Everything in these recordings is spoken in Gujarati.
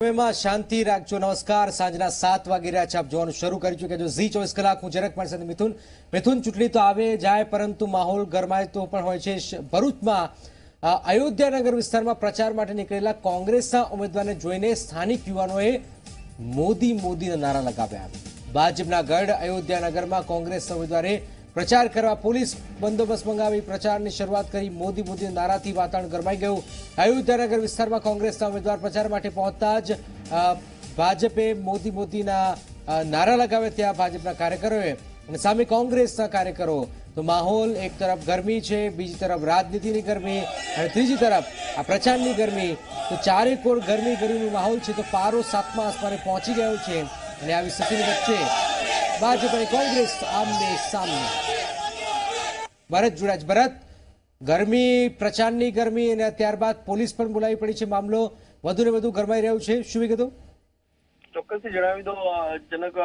સમયમાં શાંતિ રાખજો. નમસ્કાર. સાંજના સાત વાગી રહ્યા છે. આપ જોવાનું શરૂ કરી ચૂક્યા છો. ઝી ચોવીસ કલાક હું જરાક પણ સાથે મિથુન. મિથુન, ચૂંટણી તો આવે જાય, પરંતુ માહોલ ગરમાય તો પણ હોય છે. ભરૂચમાં અયોધ્યાનગર વિસ્તારમાં પ્રચાર માટે નીકળેલા કોંગ્રેસના ઉમેદવારને જોઈને સ્થાનિક યુવાનોએ મોદી મોદીના નારા લગાવ્યા. ભાજપના ગઢ અયોધ્યાનગરમાં કોંગ્રેસના ઉમેદવારે પ્રચાર કરવા પોલીસ બંદોબસ્ત મંગાવી પ્રચારની શરૂઆત કરી. મોદી મોદી નારાથી વાતાવરણ ગરમાઈ ગયું. અયોધ્યાનગર વિસ્તારમાં કોંગ્રેસના ઉમેદવાર પ્રચાર માટે પહોંચતા જ ભાજપે મોદી મોદીના નારા લગાવ્યા ત્યાં ભાજપના કાર્યકરોએ. અને સામે કોંગ્રેસના કાર્યકરો. તો માહોલ એક તરફ ગરમી છે, બીજી તરફ રાજનીતિની ગરમી અને ત્રીજી તરફ આ પ્રચારની ગરમી. તો ચારે કોર ગરમી ગરમીનો માહોલ છે. તો પારો સાતમા આસમાને પહોંચી ગયો છે અને આવી સ્થિતિની વચ્ચે ભાજપ અને કોંગ્રેસ, આમને સામને ભરત જુરાજ ભરત, ગરમી, પ્રચારની ગરમી અને ત્યારબાદ પોલીસ પણ બોલાવી પડી છે મામલો. વધુ ને વધુ ગરમાઈ રહ્યો છે. શું વિગતો? ચોક્કસથી જણાવી દો જનક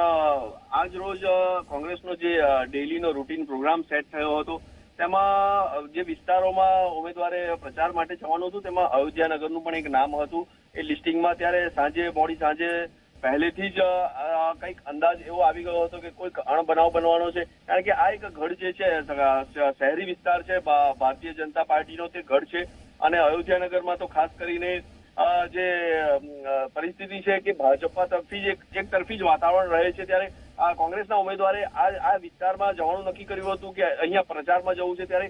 આજ રોજ કોંગ્રેસનો જે ડેલીનો રૂટીન પ્રોગ્રામ સેટ થયો હતો, તેમાં જે વિસ્તારોમાં ઉમેદવારે પ્રચાર માટે જવાનું હતું, તેમાં અયોધ્યાનગરનું પણ એક નામ હતું. એ લિસ્ટિંગમાં ત્યારે સાંજે, મોડી સાંજે પહેલેથી જ કંઈક અંદાજ એવો આવી ગયો હતો કે કોઈક અણબનાવ બનવાનો છે. કારણ કે આ એક ગઢ જે છે શહેરી વિસ્તાર છે ભારતીય જનતા પાર્ટીનો તે ગઢ છે. અને અયોધ્યાનગરમાં તો ખાસ કરીને જે પરિસ્થિતિ છે કે ભાજપા તરફથી જ એક એક તરફી જ વાતાવરણ રહે છે ત્યારે આ કોંગ્રેસના ઉમેદવારે આ આ વિસ્તારમાં જવાનું નક્કી કર્યું હતું કે અહીંયા પ્રચારમાં જવું છે ત્યારે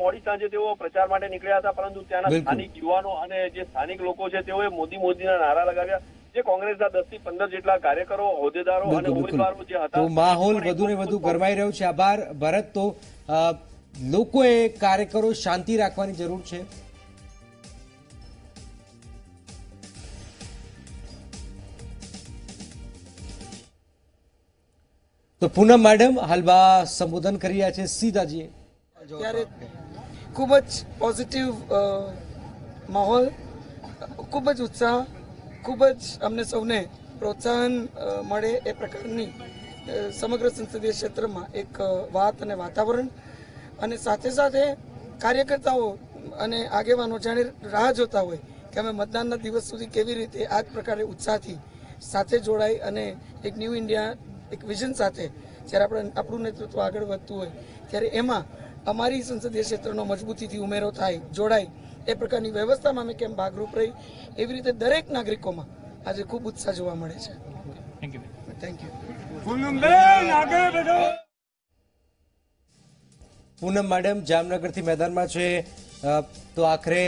મોડી સાંજે તેઓ પ્રચાર માટે નીકળ્યા હતા. પરંતુ ત્યાંના સ્થાનિક યુવાનો અને જે સ્થાનિક લોકો છે તેઓએ મોદી મોદીના નારા લગાવ્યા. જે કોંગ્રેસના દસથી પંદર જેટલા કાર્યકરો હોદ્દેદારો અને ઉમેદવારો જે હતા તો માહોલ વધુ ને વધુ ગરમાઈ રહ્યો છે. આભાર. ભરત તો લોકોએ કાર્યકરો શાંતિ રાખવાની જરૂર છે? તો પૂનમ મેડમ હાલમાં સંબોધન કરી રહ્યા છે. સીધાજીએ ત્યારે ખૂબ જ પોઝિટિવ માહોલ ખૂબ જ ઉત્સાહ ખૂબ જ અમને સૌને પ્રોત્સાહન મળે એ પ્રકારની સમગ્ર સંસદીય ક્ષેત્રમાં એક વાત અને વાતાવરણ. અને સાથે સાથે કાર્યકર્તાઓ અને આગેવાનો જાણે રાહ જોતા હોય કે અમે મતદાનના દિવસ સુધી કેવી રીતે આ જ પ્રકારે ઉત્સાહથી સાથે જોડાઈ અને એક ન્યૂ ઇન્ડિયા, એક વિઝન સાથે જ્યારે આપણે આપણું નેતૃત્વ આગળ વધતું હોય, ત્યારે એમાં અમારી સંસદીય ક્ષેત્રનો મજબૂતીથી ઉમેરો થાય, જોડાય એ પ્રકારની વ્યવસ્થામાં અમે કેમ ભાગરૂપ રહી એવી રીતે દરેક નાગરિકોમાં આજે ખૂબ ઉત્સાહ જોવા મળે છે. થેન્ક યુ પૂનમ મેડમ જામનગરથી મેદાનમાં છે. તો આખરે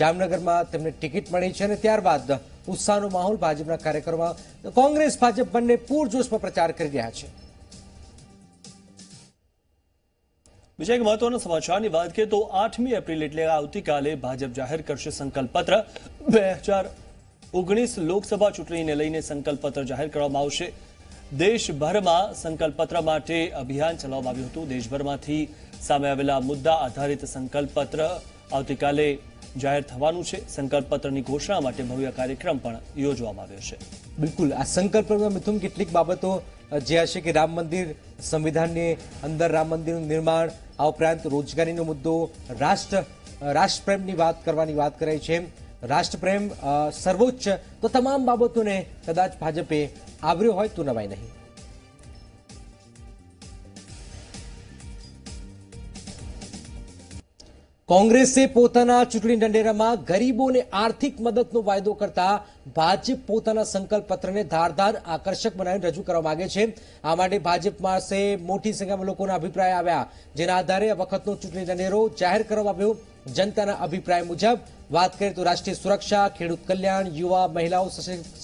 જામનગરમાં તેમને ટિકિટ મળી છે અને ત્યારબાદ ઉત્સાહનો માહોલ ભાજપના કાર્યકરોમાં. કોંગ્રેસ ભાજપ બંને પૂરજોશમાં પ્રચાર કરી રહ્યા છે. બીજા એક મહત્વના સમાચારની વાત કરીએ તો આઠમી એપ્રિલ એટલે આવતીકાલે ભાજપ જાહેર કરશે સંકલ્પપત્ર. બે હજાર ઓગણીસ લોકસભા ચૂંટણીને લઈને સંકલ્પપત્ર જાહેર કરવામાં આવશે. દેશભરમાં સંકલ્પ પત્ર માટે અભિયાન ચલાવવામાં આવ્યું હતું. દેશભરમાંથી સામે આવેલા મુદ્દા આધારિત સંકલ્પ પત્ર આવતીકાલે જાહેર થવાનું છે. સંકલ્પ પત્રની ઘોષણા માટે ભવ્ય કાર્યક્રમ પણ યોજવામાં આવ્યો છે. બિલકુલ. આ સંકલ્પમાં મિથુન કેટલીક બાબતો જે હશે કે રામ મંદિર સંવિધાનની અંદર રામ મંદિરનું નિર્માણ, આ ઉપરાંત રોજગારીનો મુદ્દો, રાષ્ટ્ર રાષ્ટ્રપ્રેમની વાત કરવાની વાત કરાઈ છે. રાષ્ટ્રપ્રેમ સર્વોચ્ચ તો તમામ બાબતોને કદાચ ભાજપે આવર્યો હોય તો નવાય નહીં. કોંગ્રેસે પોતાના ચૂંટણી ઢંઢેરામાં ગરીબોને આર્થિક મદદનો વાયદો કરતા ભાજપ પોતાના સંકલ્પ પત્રને ધારદાર આકર્ષક બનાવીને રજૂ કરવા માંગે છે. આ માટે ભાજપ પાસે મોટી સંખ્યામાં લોકોના અભિપ્રાય આવ્યા. જેના આધારે આ વખતનો ચૂંટણી ઢંઢેરો જાહેર કરવામાં આવ્યો. જનતાના અભિપ્રાય મુજબ વાત કરીએ તો રાષ્ટ્રીય સુરક્ષા, ખેડૂત કલ્યાણ, યુવા, મહિલાઓ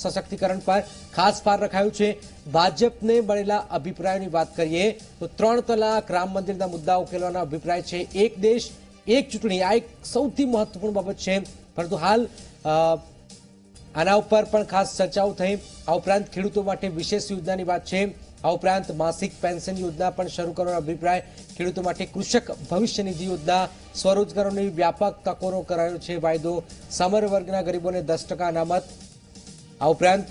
સશક્તિકરણ પર ખાસ ભાર રખાયું છે. ભાજપને મળેલા અભિપ્રાયોની વાત કરીએ તો ત્રણ તલાક રામ મંદિરના મુદ્દા ઉકેલવાના અભિપ્રાય છે. એક દેશ એક ચૂંટણી, આ એક સૌથી મહત્વપૂર્ણ બાબત છે. પરંતુ હાલ આના ઉપર પણ ખાસ ચર્ચાઓ થઈ. આ ઉપરાંત ખેડૂતો માટે વિશેષ યોજનાની વાત છે. આ ઉપરાંત માસિક પેન્શન યોજના પણ શરૂ કરવાનો અભિપ્રાય. ખેડૂતો માટે કૃષક ભવિષ્ય નિધિ યોજના, સ્વરોજગારોની વ્યાપક તકોનો કરાયો છે વાયદો. સમર વર્ગના ગરીબોને દસ ટકા અનામત. આ ઉપરાંત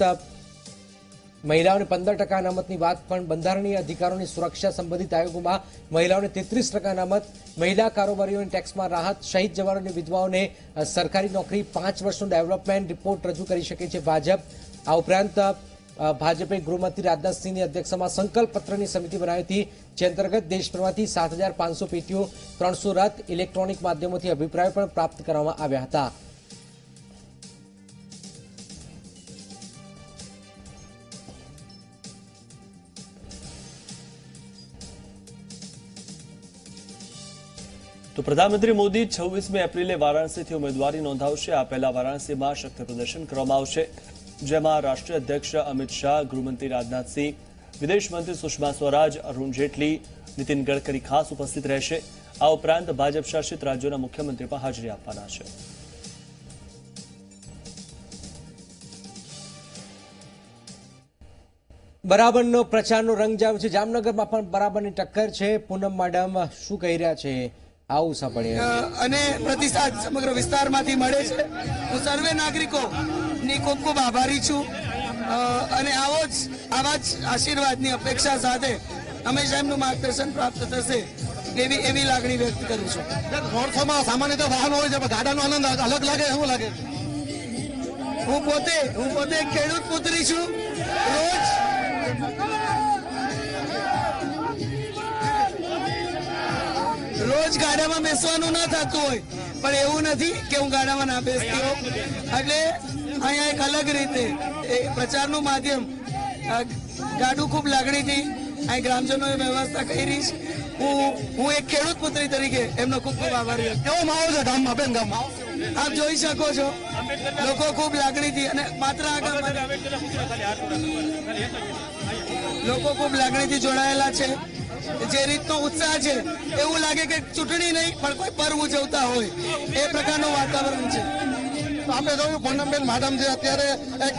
મહિલાઓને પંદર ટકા અનામતની વાત પણ બંધારણીય અધિકારોની સુરક્ષા સંબંધિત આયોગોમાં મહિલાઓને તેત્રીસ ટકા અનામત, મહિલા કારોબારીઓને ટેક્સમાં રાહત, શહીદ જવાનોની વિધવાઓને સરકારી નોકરી, પાંચ વર્ષનો ડેવલપમેન્ટ રિપોર્ટ રજૂ કરી શકે છે ભાજપ. આ ઉપરાંત ભાજપે ગૃહમંત્રી રાજનાથસિંહની અધ્યક્ષતામાં સંકલ્પ પત્રની સમિતિ બનાવી હતી, જે અંતર્ગત દેશભરમાંથી સાત હજાર પાંચસો પેટીઓ, ત્રણસો રથ ઇલેક્ટ્રોનિક માધ્યમોથી અભિપ્રાયો પણ પ્રાપ્ત કરવામાં આવ્યા હતા. તો પ્રધાનમંત્રી મોદી છવ્વીસમી એપ્રિલે વારાણસીથી ઉમેદવારી નોંધાવશે. આ પહેલા વારાણસીમાં શક્તિ પ્રદર્શન કરવામાં આવશે. જેમાં રાષ્ટ્રીય અધ્યક્ષ અમિત શાહ, ગૃહમંત્રી રાજનાથસિંહ વિદેશ મંત્રી સુષ્મા સ્વરાજ, અરુણ જેટલી, નીતિન ગડકરી ખાસ ઉપસ્થિત રહેશે. આ ઉપરાંત ભાજપ શાસિત રાજ્યોના મુખ્યમંત્રી પણ હાજરી આપવાના છે. બરાબરનો પ્રચારનો રંગ જામ છે. જામનગરમાં પણ બરાબરની ટક્કર છે. પૂનમ મેડમ શું કહી રહ્યા છે? આવું સાંભળીએ. અને પ્રતિસાદ સમગ્ર વિસ્તારમાંથી મળે છે. હું સર્વે નાગરિકો ની ખૂબ ખૂબ આભારી છું. અને આવો જ આવા જ આશીર્વાદની અપેક્ષા સાથે હંમેશા એમનું માર્ગદર્શન પ્રાપ્ત થશે એવી એવી લાગણી વ્યક્ત કરું છું. મોરસોમાં સામાન્ય તો વાહન હોય છે પણ ગાડાનો આનંદ અલગ લાગે એવું લાગે? હું પોતે હું પોતે ખેડૂત પુત્રી છું. રોજ રોજ ગાડામાં બેસવાનું ના થતું હોય. પણ એવું નથી કે હું ગાડામાં ના બેસતી હોઉં. એટલે અહીંયા એક અલગ રીતે એ પ્રચારનું માધ્યમ ગાડું ખૂબ લાગણીથી અહીં ગ્રામજનોએ વ્યવસ્થા કરી છે. હું હું એક ખેડૂત પુત્રી તરીકે એમનો ખૂબ ખૂબ આભારી વ્યક્ત કેવો માહોલ છે ગામમાં બેન ગામમાં? આપ જોઈ શકો છો. લોકો ખૂબ લાગણીથી અને માત્ર આ ગામમાં લોકો ખૂબ લાગણીથી જોડાયેલા છે. જે રીતનો ઉત્સાહ છે, એવું લાગે કે ચૂંટણી નહીં, પણ કોઈ પર્વ ઉજવતા હોય. એ પ્રકારનું વાતાવરણ છે. આપણે જોયું પૂનમબેન મેડમ જે અત્યારે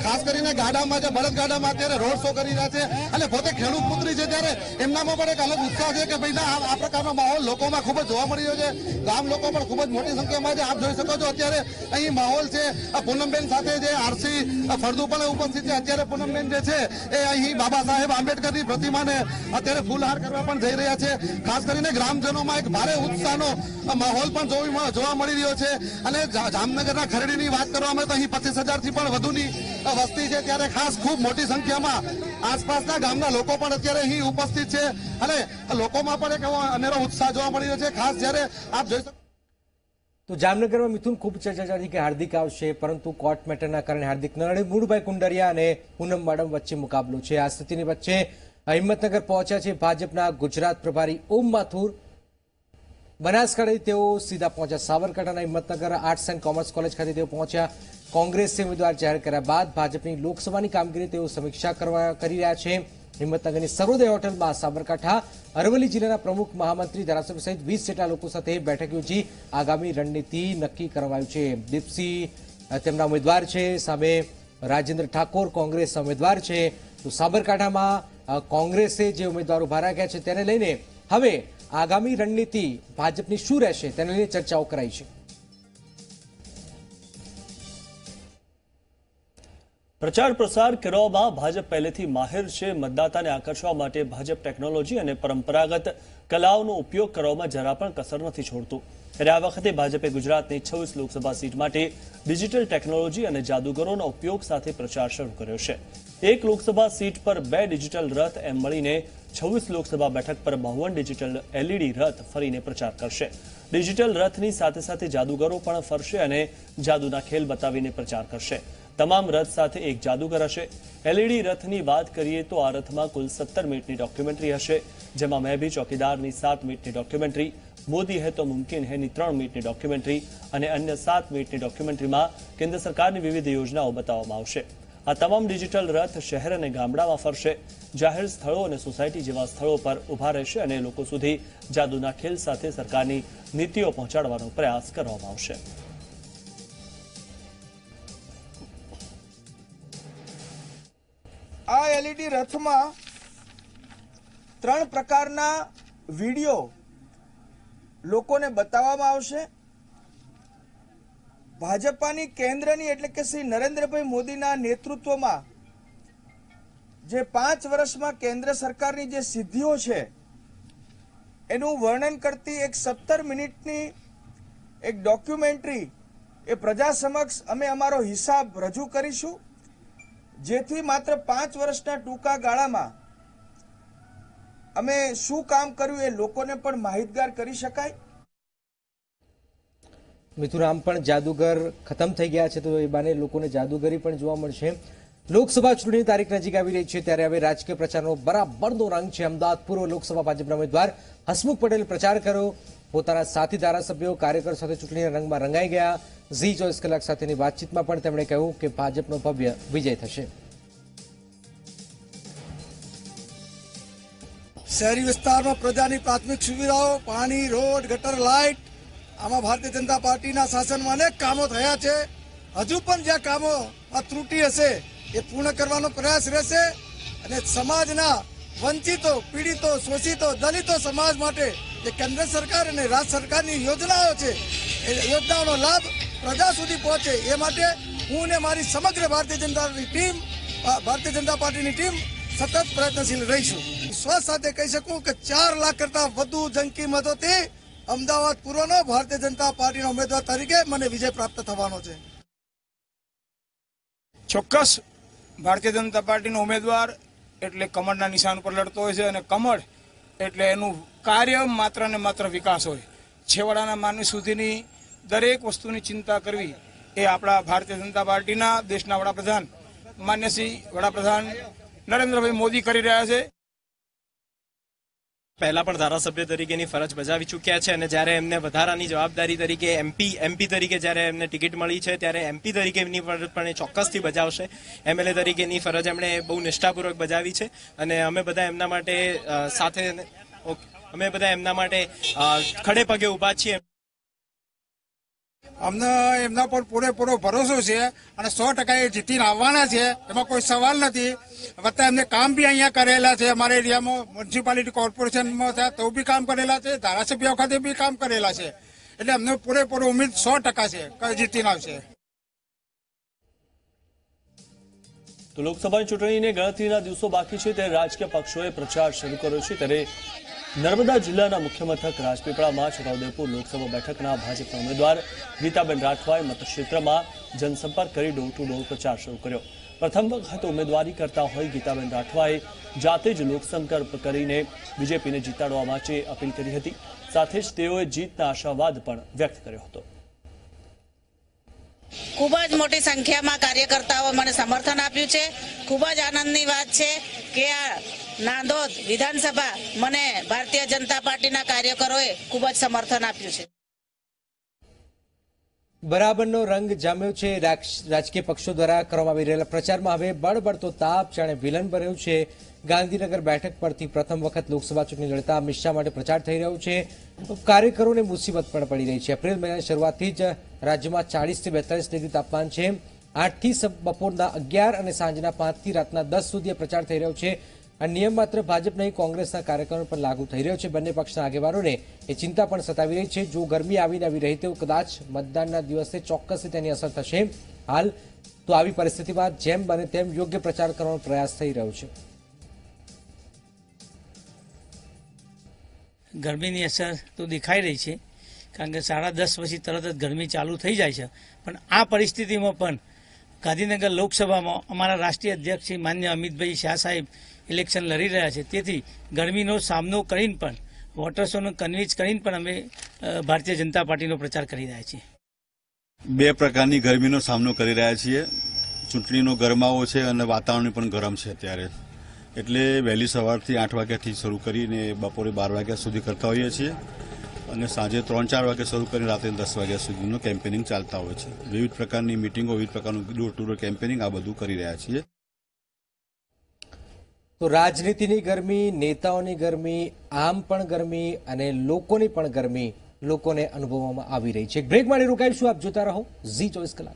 ખાસ કરીને ગાડામાં જે બળદ ગાડામાં અત્યારે રોડ શો કરી રહ્યા છે અને પોતે ખેડૂત પુત્રી છે ત્યારે એમનામાં પણ એક અલગ ઉત્સાહ છે કે ભાઈ ના, આ પ્રકારનો માહોલ લોકોમાં ખૂબ જ જોવા મળી રહ્યો છે. ગામ લોકો પણ ખૂબ જ મોટી સંખ્યામાં છે. આપ જોઈ શકો છો અત્યારે અહીં માહોલ છે. પૂનમબેન સાથે જે આરસી ફળદુ પણ ઉપસ્થિત છે. અત્યારે પૂનમબેન જે છે એ અહીં બાબા સાહેબ આંબેડકરની પ્રતિમાને અત્યારે ફૂલહાર કરવા પણ જઈ રહ્યા છે. ખાસ કરીને ગ્રામજનોમાં એક ભારે ઉત્સાહનો માહોલ પણ જોવા મળી રહ્યો છે. અને જામનગરના ખરડીની વાત કરવામાં તો અહીં પચીસ હજારથી પણ વધુની વસ્તી છે. ત્યારે ખાસ ખૂબ મોટી સંખ્યામાં આસપાસના ગામના લોકો પણ અત્યારે અહીં ઉપસ્થિત છે અને લોકોમાં પણ એક અનેરો ઉત્સાહ જોવા મળી રહ્યો છે. ખાસ જ્યારે આપ જોઈ શકો તો જામનગરમાં મિથુન ખૂબ ચર્ચા ચાલી કે હાર્દિક આવશે, પરંતુ કોર્ટ મેટરના કારણે હાર્દિક ન રડે મૂળભાઈ કુંડરિયા અને પૂનમ મેડમ વચ્ચે મુકાબલો છે. આ સ્થિતિની વચ્ચે હિંમતનગર પહોંચ્યા છે ભાજપના ગુજરાત પ્રભારી ઓમ માથુર. બનાસકાંઠાથી તેઓ સીધા પહોંચ્યા. સાબરકાંઠાના Himmatnagar arts and commerce college ખાતે તેઓ પહોંચ્યા. કોંગ્રેસે ઉમેદવાર જાહેર કર્યા બાદ ભાજપની લોકસભાની કામગીરી તેઓ સમીક્ષા કરવા કરી રહ્યા છે. હિંમતનગરની સર્વોદય હોટલમાં સાબરકાંઠા, અરવલ્લી જિલ્લાના પ્રમુખ મહામંત્રી ધારાસભ્ય સહિત વીસ જેટલા લોકો સાથે બેઠક યોજી આગામી રણનીતિ નક્કી કરવાયું છે. દીપસિંહ તેમના ઉમેદવાર છે. સામે રાજેન્દ્ર ઠાકોર કોંગ્રેસ ઉમેદવાર છે. તો સાબરકાંઠામાં કોંગ્રેસે જે ઉમેદવારો ઊભા રાખ્યા છે તેને લઈને હવે આગામી રણનીતિ ભાજપની શું રહેશે તેને લઈને ચર્ચાઓ કરાઈ છે. પ્રચાર પ્રસાર કરવામાં ભાજપ પહેલેથી માહિર છે. મતદાતાને આકર્ષવા માટે ભાજપ ટેકનોલોજી અને પરંપરાગત કલાઓનો ઉપયોગ કરવામાં જરા પણ કસર નથી છોડતું. ત્યારે આ વખતે ભાજપે ગુજરાતની છવ્વીસ લોકસભા સીટ માટે ડિજિટલ ટેકનોલોજી અને જાદુગરોના ઉપયોગ સાથે પ્રચાર શરૂ કર્યો છે. એક લોકસભા સીટ પર બે ડિજિટલ રથ એમ મળીને છવ્વીસ લોકસભા બેઠક પર બાવન ડિજિટલ એલઈડી રથ ફરીને પ્રચાર કરશે. ડિજિટલ રથની સાથે સાથે જાદુગરો પણ ફરશે અને જાદુના ખેલ બતાવીને પ્રચાર કરશે. તમામ રથ સાથે એક જાદુગર હશે. એલઈડી રથની વાત કરીએ તો આ રથમાં કુલ સત્તર મિનિટની ડોક્યુમેન્ટરી હશે, જેમાં મેં ભી ચોકીદારની સાત મિનિટની ડોક્યુમેન્ટરી, મોદી હે તો મુમકિન હૈની ત્રણ મિનિટની ડોક્યુમેન્ટરી અને અન્ય સાત મિનિટની ડોક્યુમેન્ટરીમાં કેન્દ્ર સરકારની વિવિધ યોજનાઓ બતાવવામાં આવશે. આ તમામ ડિજિટલ રથ શહેર અને ગામડામાં ફરશે. જાહેર સ્થળો અને સોસાયટી જેવા સ્થળો પર ઊભા રહેશે અને લોકો સુધી જાદુના ખેલ સાથે સરકારની નીતિઓ પહોંચાડવાનો પ્રયાસ કરવામાં આવશે. આ એલઈડી રથમાં ત્રણ પ્રકારના વીડિયો લોકોને બતાવવામાં આવશે. ભાજપાની કેન્દ્રની એટલે કે શ્રી નરેન્દ્રભાઈ મોદીના નેતૃત્વમાં જે પાંચ વર્ષમાં કેન્દ્ર સરકારની જે સિદ્ધિઓ છે, એનું વર્ણન કરતી એક સત્તર મિનિટની એક ડોક્યુમેન્ટરી એ પ્રજા સમક્ષ અમે અમારો હિસાબ રજૂ કરીશું, જેથી માત્ર પાંચ વર્ષના ટૂંકા ગાળામાં અમે શું કામ કર્યું એ લોકોને પણ માહિતગાર કરી શકાય. મિથુન આમ પણ જાદુગર ખતમ થઈ ગયા છે, તો એ બાને લોકોને જાદુગરી પણ જોવા મળશે. લોકસભા ચૂંટણીની તારીખ નજીક આવી રહી છે, ત્યારે હવે રાજકીય પ્રચારનો બરાબરનો રંગ છે. અમદાવાદ પૂર્વ લોકસભા ભાજપના ઉમેદવાર હસમુખ પટેલ પ્રચાર કર્યો. પોતાના સાથી ધારાસભ્યો, કાર્યકરો સાથે ચૂંટણીના રંગમાં રંગાઈ ગયા. ઝી ચોવીસ કલાક સાથેની વાતચીતમાં પણ તેમણે કહ્યું કે ભાજપનો ભવ્ય વિજય થશે. શહેરી વિસ્તારમાં પ્રજાની પ્રાથમિક સુવિધાઓ, પાણી, રોડ, ગટર, લાઇટ આમાં ભારતીય જનતા પાર્ટીના શાસનમાં અનેક કામો થયા છે. હજુ પણ જ્યાં કામો આ ત્રુટી હશે, એ પૂર્ણ કરવાનો પ્રયાસ રહેશે અને સમાજના વંચિતો, પીડિતો, શોષિતો, દલિતો સમાજ માટે જે કેન્દ્ર સરકાર અને રાજ્ય સરકારની યોજનાઓ છે, એ યોજનાઓનો લાભ પ્રજા સુધી પહોંચે, એ માટે હું ને મારી સમગ્ર ભારતીય જનતાની ટીમ ભારતીય જનતા પાર્ટીની ટીમ સતત પ્રયત્નશીલ રહીશું. વિશ્વાસ સાથે કહી શકું કે ચાર લાખ કરતાં વધુ જંકી મતોથી અમદાવાદ પૂર્વનો ભારતીય જનતા પાર્ટીના ઉમેદવાર તરીકે મને વિજય પ્રાપ્ત થવાનો છે. ચોક્કસ ભારતીય જનતા પાર્ટીનો ઉમેદવાર એટલે કમળના નિશાન પર લડતો હોય છે અને કમળ એટલે એનું કાર્ય માત્ર ને માત્ર વિકાસ હોય. છેવાડાના માનવી સુધીની દરેક વસ્તુની ચિંતા કરવી એ આપણા ભારતીય જનતા પાર્ટીના દેશના વડાપ્રધાન, માન્ય શ્રી વડાપ્રધાન નરેન્દ્રભાઈ મોદી કરી રહ્યા છે. પહેલા પણ ધારાસભ્ય તરીકેની ફરજ બજાવી ચૂક્યા છે અને જ્યારે એમને વધારાની જવાબદારી તરીકે એમપી એમપી તરીકે જ્યારે એમને ટિકિટ મળી છે, ત્યારે એમપી તરીકેની ફરજ પણ એ ચોક્કસથી બજાવશે. એમએલએ તરીકેની ફરજ એમણે બહુ નિષ્ઠાપૂર્વક બજાવી છે અને અમે બધા એમના માટે સાથે અમે બધા એમના માટે ખડે પગે ઊભા છીએ. અમને એમના પર પૂરેપૂરો ભરોસો છે અને સો ટકા એ જીતીને આવવાના છે, એમાં કોઈ સવાલ નથી. વત્તા એમને કામ બી અહીંયા કરેલા છે, અમારા એરિયામાં મ્યુનિસિપાલિટી કોર્પોરેશનમાં થયા તો બી કામ કરેલા છે, ધારાસભ્ય વખતે બી કામ કરેલા છે. એટલે અમને પૂરેપૂરો ઉમેદ સો ટકા છે કે જીતીને આવશે. તો લોકસભાની ચૂંટણીને ગણતરીના દિવસો બાકી છે, ત્યારે રાજકીય પક્ષોએ પ્રચાર શરૂ કર્યો છે, ત્યારે નર્મદા જિલ્લાના મુખ્ય મથક રાજપીપળામાં છોટાઉદેપુર લોકસભા બેઠકના ભાજપના ઉમેદવાર ગીતાબેન રાઠવાએ મતક્ષેત્રમાં જનસંપર્ક કરી ડોર ટુ ડોર પ્રચાર શરૂ કર્યો. પ્રથમ વખત ઉમેદવારી કરતા હોય ગીતાબેન રાઠવાએ જાતે જ લોકસંકલ્પ કરીને બીજેપીને જીતાડવા માટે અપીલ કરી હતી. સાથે જ તેઓએ જીતના આશાવાદ પણ વ્યક્ત કર્યો હતો. ખૂબ જ મોટી સંખ્યામાં કાર્યકર્તાઓ મને સમર્થન આપ્યું છે. ખૂબ જ આનંદની વાત છે કે આ નાંદોદ વિધાનસભા મને ભારતીય જનતા પાર્ટીના કાર્યકરોએ ખૂબ જ સમર્થન આપ્યું છે. બરાબરનો રંગ જામ્યો છે. રાજકીય પક્ષો દ્વારા કરવામાં આવી રહેલા પ્રચારમાં હવે બળબડતો તાપ જાણે વિલન બન્યું છે. ગાંધીનગર બેઠક પરથી પ્રથમ વખત લોકસભા ચૂંટણી લડતા અમિત શાહ માટે પ્રચાર થઈ રહ્યો છે. કાર્યકરોને મુસીબત પણ પડી રહી છે. એપ્રિલ મહિનાની શરૂઆતથી જ રાજ્યમાં ચાળીસથી બેતાલીસ ડિગ્રી તાપમાન છે. આઠથી બપોરના અગિયાર અને સાંજના પાંચથી રાતના દસ સુધી પ્રચાર થઈ રહ્યો છે. આ નિયમ માત્ર ભાજપ નહીં, કોંગ્રેસના કાર્યકરો પર લાગુ થઈ રહ્યો છે. બંને પક્ષના આગેવાનોને એ ચિંતા પણ સતાવી રહી છે. જો ગરમી આવીને આવી રહી તો કદાચ મતદાનના દિવસે ચોક્કસ તેની અસર થશે હાલ તો આવી પરિસ્થિતિમાં જેમ બને તેમ યોગ્ય પ્રચાર કરવાનો પ્રયાસ થઈ રહ્યો છે. ગરમીની અસર તો દેખાઈ રહી છે, કારણ કે સાડા દસ પછી તરત જ ગરમી ચાલુ થઈ જાય છે. પણ આ પરિસ્થિતિમાં પણ ગાંધીનગર લોકસભામાં અમારા રાષ્ટ્રીય અધ્યક્ષ શ્રી માન્ય અમિતભાઈ શાહ સાહેબ ઇલેક્શન લડી રહ્યા છે. તેથી ગરમીનો સામનો કરીને પણ, વોટર્સોને કન્વિન્સ કરીને પણ અમે ભારતીય જનતા પાર્ટીનો પ્રચાર કરી રહ્યા છીએ. બે પ્રકારની ગરમીનો સામનો કરી રહ્યા છીએ. ચૂંટણીનો ગરમાવો છે અને વાતાવરણ પણ ગરમ છે અત્યારે. એટલે વહેલી સવારથી આઠ વાગ્યાથી શરૂ કરીને બપોરે બાર વાગ્યા સુધી કરતા હોઈએ છીએ. અને સાંજે ત્રણ ચાર વાગે શરૂ કરીને રાત્રે દસ વાગ્યા સુધીનું કેમ્પેનિંગ ચાલતા હોય છે. વિવિધ પ્રકારની મિટિંગો, વિવિધ પ્રકારનું ડોર ટુ ડોર કેમ્પેનિંગ આ બધું કરી રહ્યા છીએ. તો રાજનીતિની ગરમી, નેતાઓની ગરમી, આમ પણ ગરમી અને લોકોની પણ ગરમી લોકોને અનુભવવામાં આવી રહી છે. બ્રેક માટે રોકાઈશું. આપ જોતા રહો ઝી ચોવીસ કલાક.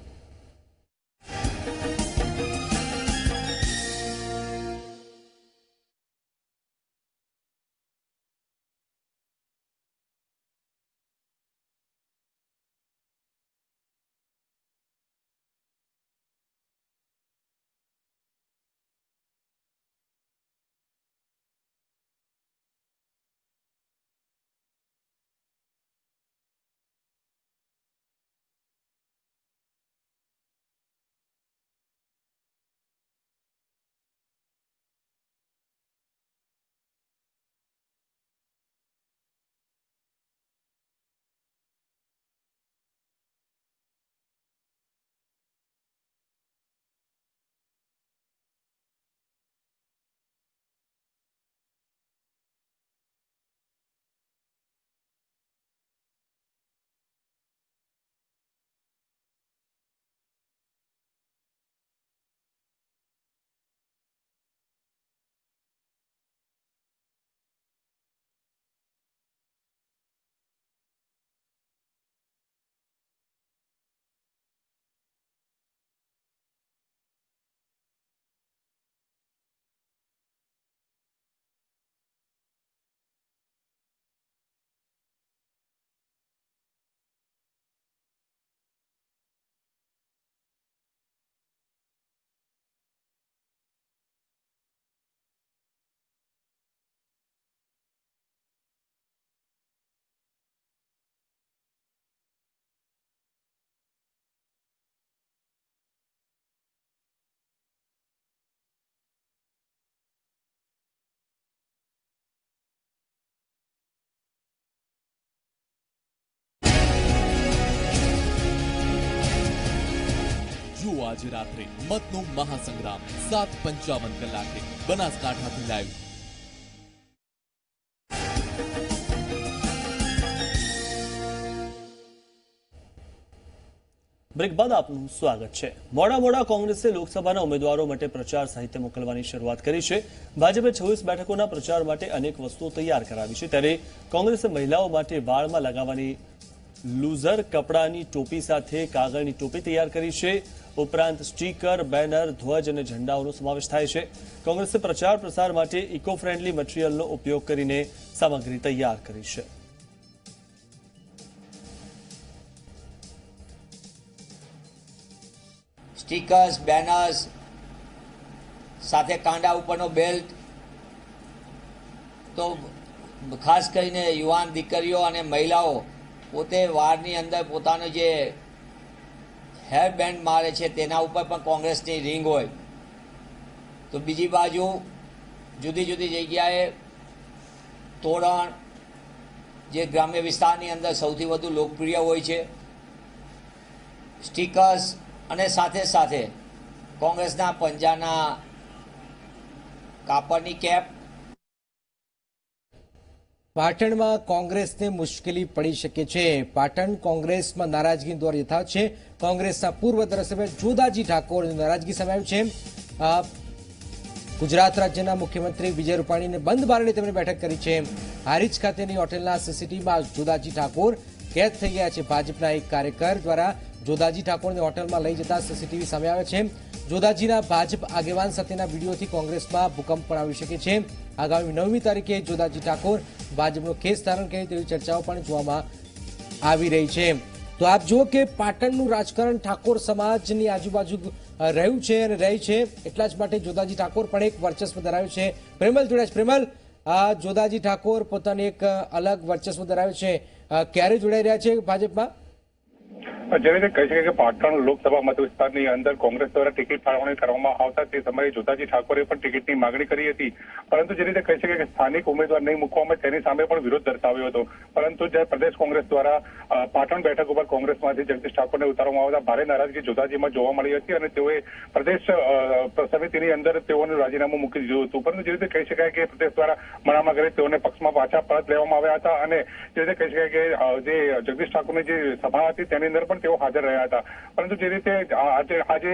આજે રાત્રે મતનો મહાસંગ્રામ સાત પંચાવન કલાકે બનાસકાંઠાથી લાઈવ બ્રેક બાદ આપનું સ્વાગત છે. મોડા મોડા કોંગ્રેસે લોકસભાના ઉમેદવારો માટે પ્રચાર સાહિત્ય મોકલવાની શરૂઆત કરી છે. ભાજપે છવ્વીસ બેઠકોના પ્રચાર માટે અનેક વસ્તુઓ તૈયાર કરાવી છે. ત્યારે કોંગ્રેસે મહિલાઓ માટે વાળમાં લગાવવાની લૂઝર કપડાની ટોપી સાથે કાગળની ટોપી તૈયાર કરી છે. ઉપરાંત સ્ટીકર, બેનર, ધ્વજ અને ઝંડાઓનો સમાવેશ થાય છે. કોંગ્રેસે પ્રચાર પ્રસાર માટે ઇકો ફ્રેન્ડલી મટીરિયલનો ઉપયોગ કરીને સામગ્રી તૈયાર કરી છે. સ્ટીકર્સ, બેનર્સ, સાથે કાંડા ઉપરનો બેલ્ટ. તો ખાસ કરીને યુવાન દીકરીઓ અને મહિલાઓ પોતે વારની અંદર પોતાનો જે હેર બેન્ડ મારે છે, તેના ઉપર પણ કોંગ્રેસની રિંગ હોય. તો બીજી બાજુ જુદી જુદી જગ્યાએ તોરણ જે ગ્રામ્ય વિસ્તારની અંદર સૌથી વધુ લોકપ્રિય હોય છે. સ્ટીકર્સ અને સાથે સાથે કોંગ્રેસના પંજાના કાપડની કેપ પાટણમાં કોંગ્રેસને મુશ્કેલી પડી શકે છે. પાટણ કોંગ્રેસમાં નારાજગી દોર યથાવત છે. કોંગ્રેસના પૂર્વ ધારાસભ્ય જોદાજી ઠાકોર નારાજગી સામે છે. ગુજરાત રાજ્યના મુખ્યમંત્રી વિજય રૂપાણીને બંધ બારણે તેમણે બેઠક કરી છે. હારીજ ખાતેની હોટેલના સીસીટીવીમાં જોદાજી ઠાકોર કેદ થઈ ગયા છે. ભાજપના એક કાર્યકર દ્વારા જોદાજી ઠાકોરને હોટેલમાં લઈ જતા સીસીટીવી સામે આવે છે. જોદાજીના ભાજપ આગેવાન સાથેના વિડીયોથી કોંગ્રેસમાં ભૂકંપ પણ આવી શકે છે. આગામી નવમી તારીખે જોદાજી ઠાકોર ભાજપનો કેસ ધારણ કરે તેવી ચર્ચાઓ પણ જોવામાં આવી રહી છે. તો આપ જુઓ કે પાટણનું રાજકારણ ઠાકોર સમાજની આજુબાજુ રહ્યું છે અને રહી છે. એટલા જ માટે જોદાજી ઠાકોર પણ એક વર્ચસ્વ ધરાવે છે. પ્રેમલ જોડાય પ્રેમલ. જોદાજી ઠાકોર પોતાની એક અલગ વર્ચસ્વ ધરાવે છે. ક્યારે જોડાઈ રહ્યા છે ભાજપમાં? જે રીતે કહી શકાય કે પાટણ લોકસભા મત અંદર કોંગ્રેસ દ્વારા ટિકિટ ફાળવણી કરવામાં આવતા તે સમયે જોતાજી ઠાકોરે પણ ટિકિટની માંગણી કરી હતી. પરંતુ જે રીતે કહી શકાય કે સ્થાનિક ઉમેદવાર નહીં મૂકવામાં તેની સામે પણ વિરોધ દર્શાવ્યો હતો. પરંતુ જ્યારે પ્રદેશ કોંગ્રેસ દ્વારા પાટણ બેઠક ઉપર કોંગ્રેસમાંથી જગદીશ ઠાકોરને ઉતારવામાં આવતા ભારે નારાજગી જોતાજીમાં જોવા મળી હતી અને તેઓએ પ્રદેશ સમિતિની અંદર તેઓનું રાજીનામું મૂકી દીધું હતું. પરંતુ જે રીતે કહી શકાય કે પ્રદેશ દ્વારા મનામાં કરી તેઓને પક્ષમાં પાછા પરત લેવામાં આવ્યા હતા અને જે રીતે કહી શકાય કે જે જગદીશ ઠાકોરની જે સભા હતી તેની અંદર પણ તેઓ હાજર રહ્યા હતા. પરંતુ જે રીતે આજે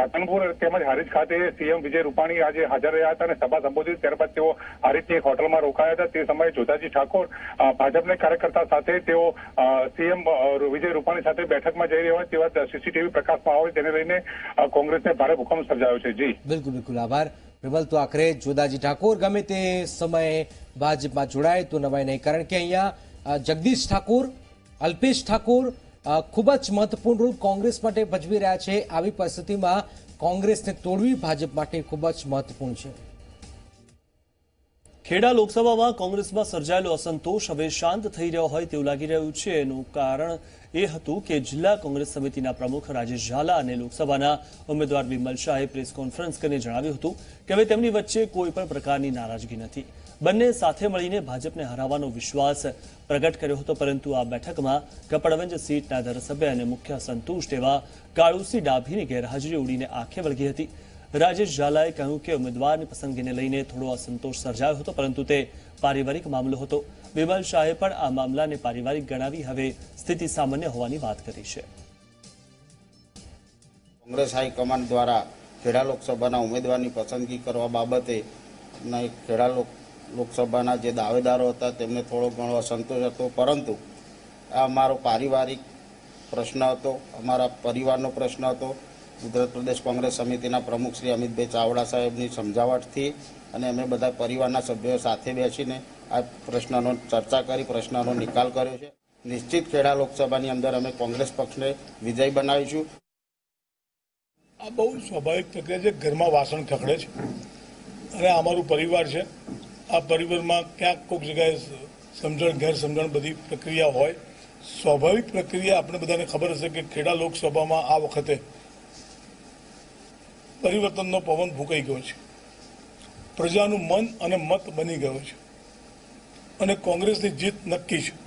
રાધનપુર તેમજ હારીજ ખાતે સીએમ વિજય રૂપાણી આજે હાજર રહ્યા હતા અને સભા સંબોધિત ત્યારબાદ તેઓ હારીજની એક હોટલમાં રોકાયા હતા. તે સમયે જોધાજી ઠાકોર ભાજપના કાર્યકર્તા સાથે તેઓ સીએમ વિજય રૂપાણી સાથે બેઠકમાં જઈ રહ્યા હોય તેવા સીસીટીવી પ્રકાશમાં આવે તેને લઈને કોંગ્રેસને ભારે ભૂકંપ સર્જાયો છે. જી. બિલકુલ બિલકુલ. આભાર. પ્રબલ, તો આખરે જોદાજી ઠાકોર ગમે તે સમયે ભાજપમાં જોડાય તો નવાય નહીં. કારણ કે અહીંયા જગદીશ ઠાકોર, અલ્પેશ ઠાકોર ખૂબ જ મહત્વપૂર્ણ રોલ કોંગ્રેસ માટે ભજવી રહ્યા છે. આવી પરિસ્થિતિમાં કોંગ્રેસને તોડવી ભાજપ માટે ખૂબ જ મહત્વપૂર્ણ છે. ખેડા લોકસભામાં કોંગ્રેસમાં સર્જાયેલો અસંતોષ હવે શાંત થઈ રહ્યો હોય તેવું લાગી રહ્યું છે. એનું કારણ એ હતું કે જિલ્લા કોંગ્રેસ સમિતિના પ્રમુખ રાજેશ ઝાલા અને લોકસભાના ઉમેદવાર વિમલ શાહે પ્રેસ કોન્ફરન્સ કરીને જણાવ્યું હતું કે હવે તેમની વચ્ચે કોઈ પણ પ્રકારની નારાજગી નથી. બંને સાથે મળીને ભાજપને હરાવવાનો વિશ્વાસ પ્રગટ કર્યો હતો, પરંતુ આ બેઠકમાં કપડવંજ સીટના ધારાસભ્ય અને મુખ્ય સંતુષ્ટ એવા કાળુસી ડાભીની ગેરહાજરી ઉડીને આંખે વળગી હતી. રાજેશ ઝાલાએ કહ્યું કે ઉમેદવારની પસંદગીને લઈને થોડો અસંતોષ સર્જાયો હતો, પરંતુ તે પારિવારિક મામલો હતો. વિમલ શાહે પણ આ મામલાને પારિવારિક ગણાવી હવે સ્થિતિ સામાન્ય હોવાની વાત કરી છે. કોંગ્રેસ હાઈકમાન્ડ દ્વારા ખેડા લોકસભાના ઉમેદવારની પસંદગી કરવા બાબતે ખેડા લોક- લોકસભાના જે દાવેદારો હતા, તેમને થોડો ઘણો અસંતોષ હતો. પરંતુ આ અમારો પારિવારિક પ્રશ્ન હતો, અમારા પરિવારનો પ્રશ્ન હતો. ગુજરાત પ્રદેશ કોંગ્રેસ સમિતિના પ્રમુખ શ્રી અમિતભાઈ ચાવડા સાહેબની સમજાવટથી અને અમે બધા પરિવારના સભ્યો સાથે બેસીને આ પ્રશ્નનો ચર્ચા કરી, પ્રશ્નનો નિકાલ કર્યો છે. નિશ્ચિત ખેડા લોકસભાની અંદર અમે કોંગ્રેસ પક્ષને વિજય બનાવીશું. આ બહુ સ્વાભાવિક પ્રક્રિયા છે. ઘરમાં વાસણ ખખડે છે. અને અમારું પરિવાર છે. આ પરિવારમાં ક્યાંક કોઈક જગ્યાએ સમજણ ગેરસમજણ બધી પ્રક્રિયા હોય, સ્વાભાવિક પ્રક્રિયા આપણે બધાને ખબર હશે કે ખેડા લોકસભામાં આ વખતે પરિવર્તનનો પવન ફૂંકાઈ ગયો છે. પ્રજાનું મન અને મત બની ગયો છે. અને કોંગ્રેસની જીત નક્કી છે.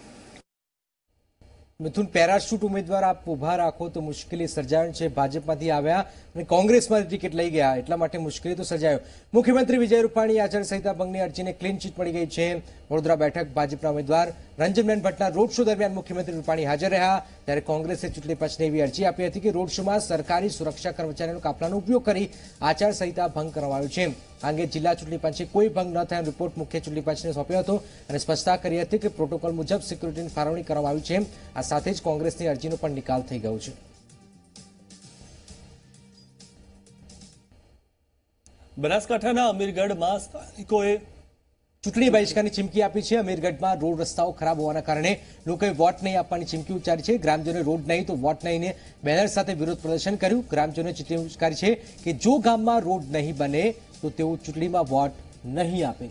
મિથુન, પેરાશૂટ ઉમેદવાર આપ ઊભા રાખો તો મુશ્કેલી સર્જાય છે. ભાજપમાંથી આવ્યા અને કોંગ્રેસમાંથી ટિકિટ લઈ ગયા, એટલા માટે મુશ્કેલી તો સર્જાયો. મુખ્યમંત્રી વિજય રૂપાણી આચારસંહિતા ભંગની અરજીને ક્લીન ચીટ મળી ગઈ છે. વડોદરા બેઠક ભાજપના ઉમેદવાર રંજનબેન ભટ્ટના રોડ શો દરમિયાન મુખ્યમંત્રી રૂપાણી હાજર રહ્યા. ત્યારે કોંગ્રેસે ચૂંટણી પંચને એવી અરજી આપી હતી કે રોડ શોમાં સરકારી સુરક્ષા કર્મચારીઓ કાપલાનો ઉપયોગ કરી આચારસંહિતા ભંગ કરવામાં છે. આ અંગે જિલ્લા ચૂંટણી પંચે કોઈ ભંગ ન થયાનો રિપોર્ટ મુખ્ય ચૂંટણી પંચને સોંપ્યો હતો અને સ્પષ્ટતા કરી હતી કે પ્રોટોકોલ મુજબ સિક્યુરિટીની ફાળવણી કરવામાં આવી છે. આ સાથે જ કોંગ્રેસની અરજીનો પણ નિકાલ થઈ ગયો છે. બનાસકાંઠાના અમીરગઢમાં સ્થાનિકોએ ચૂંટણી બહિષ્કારની ચીમકી આપી છે. અમીરગઢમાં રોડ રસ્તાઓ ખરાબ હોવાના કારણે લોકોએ વોટ નહીં આપવાની ચીમકી ઉચ્ચારી છે. ગ્રામજનોએ રોડ નહીં તો વોટ નહીંને બેનર સાથે વિરોધ પ્રદર્શન કર્યું. ગ્રામજનોએ ચીમકી ઉચ્ચારી છે કે જો ગામમાં રોડ નહીં બને તો તેઓ ચૂંટણીમાં વોટ નહીં આપે.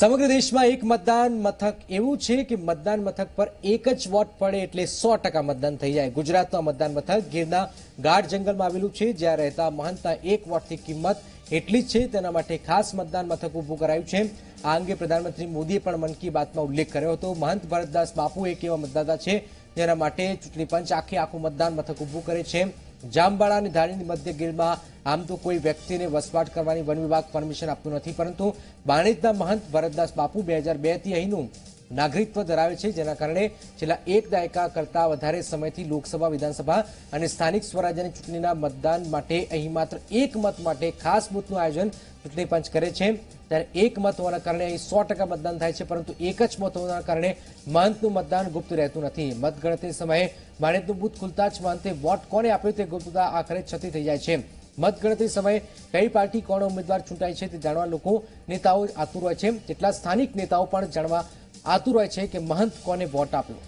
સમગ્ર દેશમાં એક મતદાન મથક એવું છે કે મતદાન મથક પર એક જ વોટ પડે એટલે સો ટકા મતદાન થઈ જાય. ગુજરાતમાં મતદાન મથક ગીરના ગાઢ જંગલમાં આવેલું છે, જ્યાં રહેતા મહંતના એક વોટની કિંમત એટલી જ છે. તેના માટે ખાસ મતદાન મથક ઊભું કરાયું છે. આ અંગે પ્રધાનમંત્રી મોદીએ પણ મન કી બાતમાં ઉલ્લેખ કર્યો હતો. મહંત ભરતદાસ બાપુ એક એવા મતદાતા છે, જેના માટે ચૂંટણી પંચ આખે આખું મતદાન મથક ઊભું કરે છે. જામબાળા અને ધારીની મધ્ય ગીરમાં આમ તો કોઈ વ્યક્તિને વસવાટ કરવાની વન વિભાગ પરમિશન આપતું નથી, પરંતુ બાણેજના મહંત ભરતદાસ બાપુ બે હજાર બેથી અહીંનું નાગરિકત્વ ધરાવે છે, જેના કારણે છેલ્લા એક દાયકા કરતા વધારે સમયથી લોકસભા, વિધાનસભા અને સ્થાનિક સ્વરાજ્યની ચૂંટણીના મતદાન માટે અહીં માત્ર એક મત માટે ખાસ બૂથનું આયોજન ચૂંટણી પંચ કરે છે. ત્યારે એક મત હોવાના કારણે અહીં સો ટકા મતદાન થાય છે, પરંતુ એક જ મત હોવાના કારણે મહંતનું મતદાન ગુપ્ત રહેતું નથી. મતગણતરી સમયે માણેકનું બૂથ ખુલતા જ મહંતે વોટ કોને આપ્યો તે ગુપ્તતા આખરે છતી થઈ જાય છે. મતગણતરી સમયે કઈ પાર્ટી કોણ ઉમેદવાર ચૂંટાય છે તે જાણવા લોકો નેતાઓ આતુર હોય છે. કેટલા સ્થાનિક નેતાઓ પણ જાણવા આતુર હોય છે કે મહંત કોને વોટ આપ્યો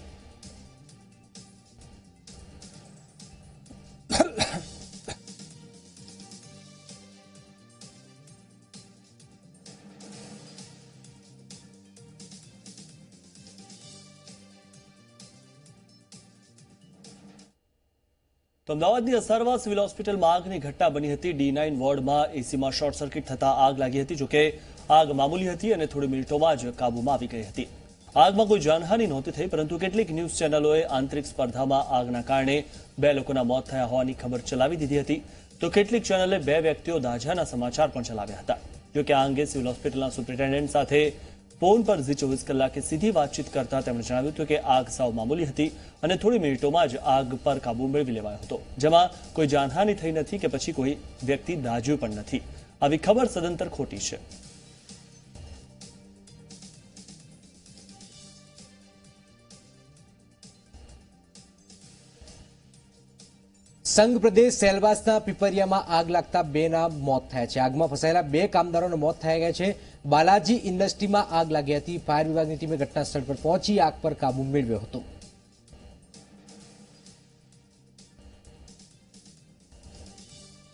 તો અમદાવાદની અસારવા સિવિલ હોસ્પિટલમાં આગની ઘટના બની હતી. ડી નાઇન વોર્ડમાં એસીમાં શોર્ટ સર્કિટ થતા આગ લાગી હતી, જોકે આગ મામૂલી હતી અને થોડી મિનિટોમાં જ કાબૂમાં આવી ગઈ હતી. આગમાં કોઈ જાનહાની નહોતી થઈ, પરંતુ કેટલીક ન્યૂઝ ચેનલોએ આંતરિક સ્પર્ધામાં આગના કારણે બે લોકોના મોત થયા હોવાની ખબર ચલાવી દીધી હતી. તો કેટલીક ચેનલે બે વ્યક્તિઓ દાઝાના સમાચાર પણ ચલાવ્યા હતા. જોકે આ અંગે સિવિલ હોસ્પિટલના સુપ્રિન્ટેન્ડન્ટ સાથે ફોન પર ઝી ચોવીસ કલાકે સીધી વાતચીત કરતા તેમણે જણાવ્યું હતું કે આગ સાવ મામૂલી હતી અને થોડી મિનિટોમાં જ આગ પર કાબુ મેળવી લેવાયો હતો, જેમાં કોઈ જાનહાની થઈ નથી કે પછી કોઈ વ્યક્તિ દાઝ્યું પણ નથી. આવી ખબર સદંતર ખોટી છે. સંઘ પ્રદેશ સેલવાસના પીપરિયામાં આગ લાગતા બેના મોત થયા છે. આગમાં ફસાયેલા બે કામદારોના મોત થઈ ગયા છે. બાલાજી ઇન્ડસ્ટ્રીમાં આગ લાગી હતી. ફાયર વિભાગની ટીમે ઘટના સ્થળ પર પહોંચી આગ પર કાબુ મેળવ્યો હતો.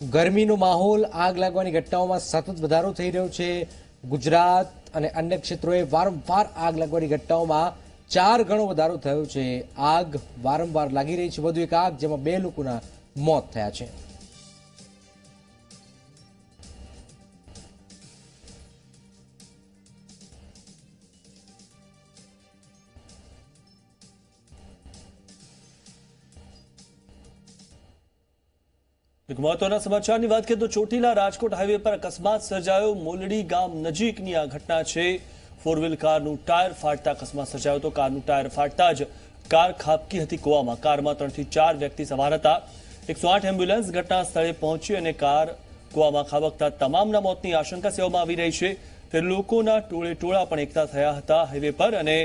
ગરમીનો માહોલ, આગ લાગવાની ઘટનાઓમાં સતત વધારો થઈ રહ્યો છે. ગુજરાત અને અન્ય ક્ષેત્રોએ વારંવાર આગ લાગવાની ઘટનાઓમાં ચાર ગણો વધારો થયો છે. આગ વારંવાર લાગી રહી છે. વધુ એક આગ જેમાં બે લોકોના મોત થયા છે. એક મહત્વના સમાચારની વાત કરીએ તો ચોટીલા રાજકોટ હાઈવે પર અકસ્માત સર્જાયો. મોલડી ગામ નજીકની આ ઘટના છે. ફોર વ્હીલ કારનું ટાયર ફાટતા અકસ્માત સર્જાયો તો કારનું ટાયર ફાટતા જ કાર ખાબકી હતી. કૂવામાં કારમાં ત્રણથી ચાર વ્યક્તિ સવાર હતા. એકસો આઠ એમ્બ્યુલન્સ ઘટના સ્થળે પહોંચી અને કાર કુવામાં ખાબકતા તમામના મોતની આશંકા સેવામાં આવી રહી છે. તે લોકોના ટોળે ટોળા પણ એકઠા થયા હતા હાઈવે પર અને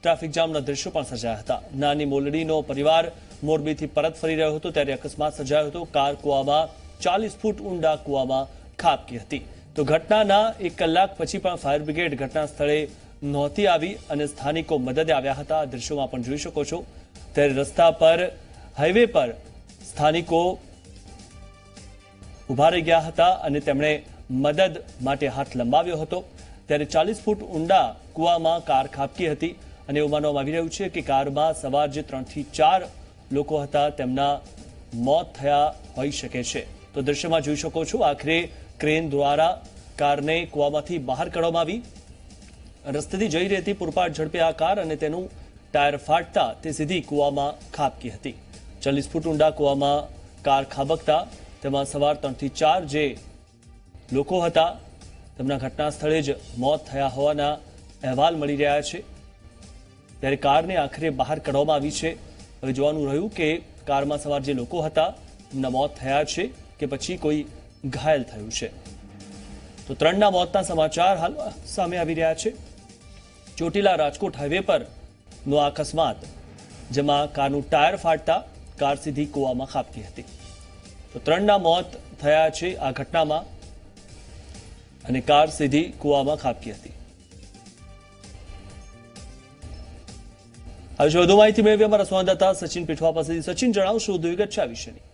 ટ્રાફિક જામના દ્રશ્યો પણ સર્જાયા હતા. નાની મોલડીનો પરિવાર મોરબીથી પરત ફરી રહ્યો હતો ત્યારે અકસ્માત સર્જાયો હતો. કાર કુવામાં ચાલીસ ફૂટ ઊંડા કુવામાં ખાબકી હતી. તો ઘટનાના એક કલાક પછી પણ ફાયર બ્રિગેડ ઘટના સ્થળે નહોતી આવી અને સ્થાનિકો મદદે આવ્યા હતા. દ્રશ્યોમાં પણ જોઈ શકો છો. ત્યારે રસ્તા પર હાઈવે પર સ્થાનિકો ઊભા રહી ગયા હતા અને તેમણે મદદ માટે હાથ લંબાવ્યો હતો. ત્યારે ચાલીસ ફૂટ ઊંડા કૂવામાં કાર ખાબકી હતી અને એવું માનવામાં આવી રહ્યું છે કે કારમાં સવાર જે ત્રણથી ચાર લોકો હતા તેમના મોત થયા હોઈ શકે છે. તો દ્રશ્યમાં જોઈ શકો છો, આખરે ક્રેન દ્વારા કારને કૂવામાંથી બહાર કાઢવામાં આવી. રસ્તેથી જઈ રહી હતી પૂરપાટ ઝડપે આ કાર અને તેનું ટાયર ફાટતા તે સીધી કૂવામાં ખાબકી હતી. ચાલીસ ફૂટ ઊંડા કૂવામાં કાર ખાબકતા. તેમાં સવાર ત્રણથી ચાર જે લોકો હતા, તેમના ઘટના સ્થળે જ મોત થયા હોવાના અહેવાલ મળી રહ્યા છે. ત્યારે કારને આખરે બહાર કાઢવામાં આવી છે. હવે જોવાનું રહ્યું કે કારમાં સવાર જે લોકો હતા તેમના મોત થયા છે કે પછી કોઈ ઘાયલ થયું છે. તો ત્રણના મોતના સમાચાર હાલ સામે આવી રહ્યા છે. ચોટીલા રાજકોટ હાઈવે પર નો આ અકસ્માત, જેમાં કારનું ટાયર ફાટતા કાર સીધી કૂવામાં ખાબકી હતી. તો ત્રણના મોત થયા છે આ ઘટનામાં અને કાર સીધી કૂવામાં ખાબકી હતી. આજે વધુ માહિતી મેળવી અમારા સંવાદદાતા સચિન પીઠવા પાસેથી. સચિન, જણાવશો વધુ વિગત છે આ વિશેની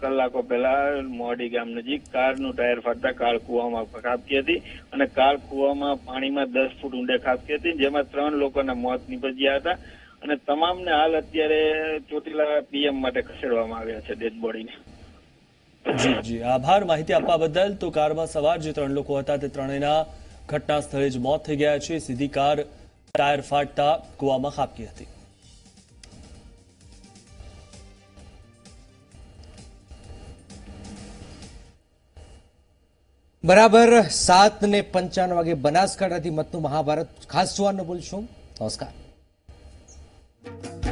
કલાકો પહેલા મોડી ગામ નજીક કારનું ટાયર ફાટતા કાર કૂવામાં ખાબકી હતી અને કાર કૂવામાં પાણીમાં દસ ફૂટ ઊંડે ખાબકી હતી. જેમાં ત્રણ લોકોના મોત નીપજ્યા હતા. અને તમામને હાલ અત્યારે ચોટીલા પીએમ માટે ખસેડવામાં આવ્યા છે ડેડ બોડીને. જી જી. આભાર. માહિતી આપવા બદલ તો કારમાં સવાર જે ત્રણ લોકો હતા તે ત્રણેયના ઘટના સ્થળે જ મોત થઈ ગયા છે. સીધી કાર ટાયર ફાટતા કુવામાં ખાબકી હતી. બરાબર સાત ને પંચાવન વાગે બનાસકાંઠાથી મતનું મહાભારત. ખાસ જોવાનું બોલશું? નમસ્કાર. you